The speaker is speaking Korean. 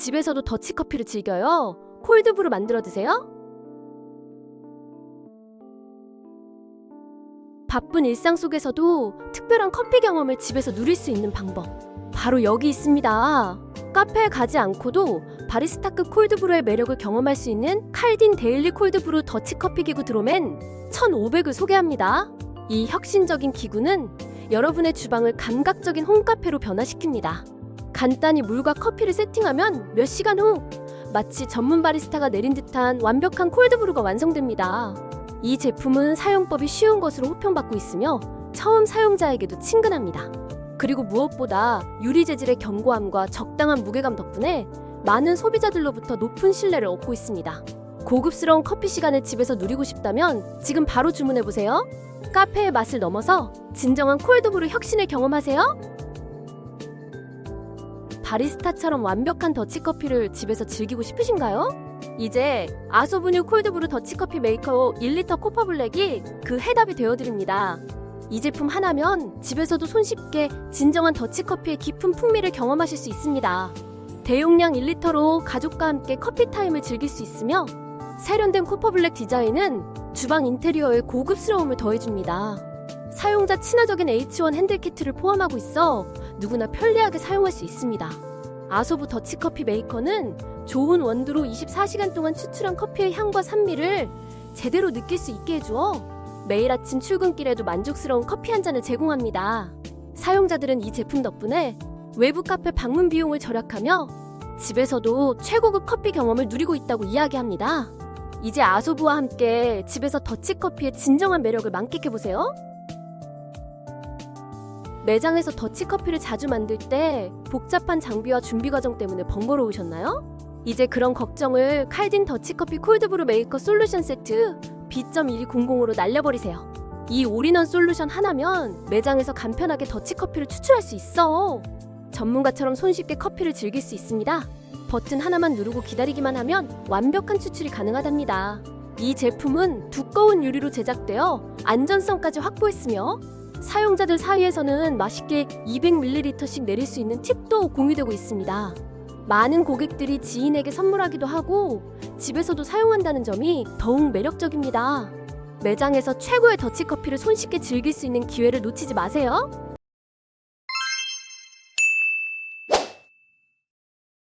집에서도 더치커피를 즐겨요? 콜드브루 만들어 드세요? 바쁜 일상 속에서도 특별한 커피 경험을 집에서 누릴 수 있는 방법. 바로 여기 있습니다. 카페에 가지 않고도 바리스타급 콜드브루의 매력을 경험할 수 있는 칼딘 데일리 콜드브루 더치커피 기구 드로맨 1500을 소개합니다. 이 혁신적인 기구는 여러분의 주방을 감각적인 홈카페로 변화시킵니다. 간단히 물과 커피를 세팅하면 몇 시간 후 마치 전문 바리스타가 내린 듯한 완벽한 콜드브루가 완성됩니다. 이 제품은 사용법이 쉬운 것으로 호평받고 있으며 처음 사용자에게도 친근합니다. 그리고 무엇보다 유리 재질의 견고함과 적당한 무게감 덕분에 많은 소비자들로부터 높은 신뢰를 얻고 있습니다. 고급스러운 커피 시간을 집에서 누리고 싶다면 지금 바로 주문해 보세요. 카페의 맛을 넘어서 진정한 콜드브루 혁신을 경험하세요. 바리스타처럼 완벽한 더치커피를 집에서 즐기고 싶으신가요? 이제 아소브뉴 콜드브루 더치커피 메이커 1리터 코퍼블랙이 그 해답이 되어드립니다. 이 제품 하나면 집에서도 손쉽게 진정한 더치커피의 깊은 풍미를 경험하실 수 있습니다. 대용량 1리터로 가족과 함께 커피 타임을 즐길 수 있으며 세련된 코퍼블랙 디자인은 주방 인테리어에 고급스러움을 더해줍니다. 사용자 친화적인 H1 핸들 키트를 포함하고 있어 누구나 편리하게 사용할 수 있습니다. 아소브 더치커피 메이커는 좋은 원두로 24시간 동안 추출한 커피의 향과 산미를 제대로 느낄 수 있게 해주어 매일 아침 출근길에도 만족스러운 커피 한 잔을 제공합니다. 사용자들은 이 제품 덕분에 외부 카페 방문 비용을 절약하며 집에서도 최고급 커피 경험을 누리고 있다고 이야기합니다. 이제 아소브와 함께 집에서 더치커피의 진정한 매력을 만끽해보세요. 매장에서 더치커피를 자주 만들 때 복잡한 장비와 준비 과정 때문에 번거로우셨나요? 이제 그런 걱정을 칼딘 더치커피 콜드브루 메이커 솔루션 세트 B.1200으로 날려버리세요. 이 올인원 솔루션 하나면 매장에서 간편하게 더치커피를 추출할 수 있어. 전문가처럼 손쉽게 커피를 즐길 수 있습니다. 버튼 하나만 누르고 기다리기만 하면 완벽한 추출이 가능하답니다. 이 제품은 두꺼운 유리로 제작되어 안전성까지 확보했으며 사용자들 사이에서는 맛있게 200ml씩 내릴 수 있는 팁도 공유되고 있습니다. 많은 고객들이 지인에게 선물하기도 하고 집에서도 사용한다는 점이 더욱 매력적입니다. 매장에서 최고의 더치커피를 손쉽게 즐길 수 있는 기회를 놓치지 마세요.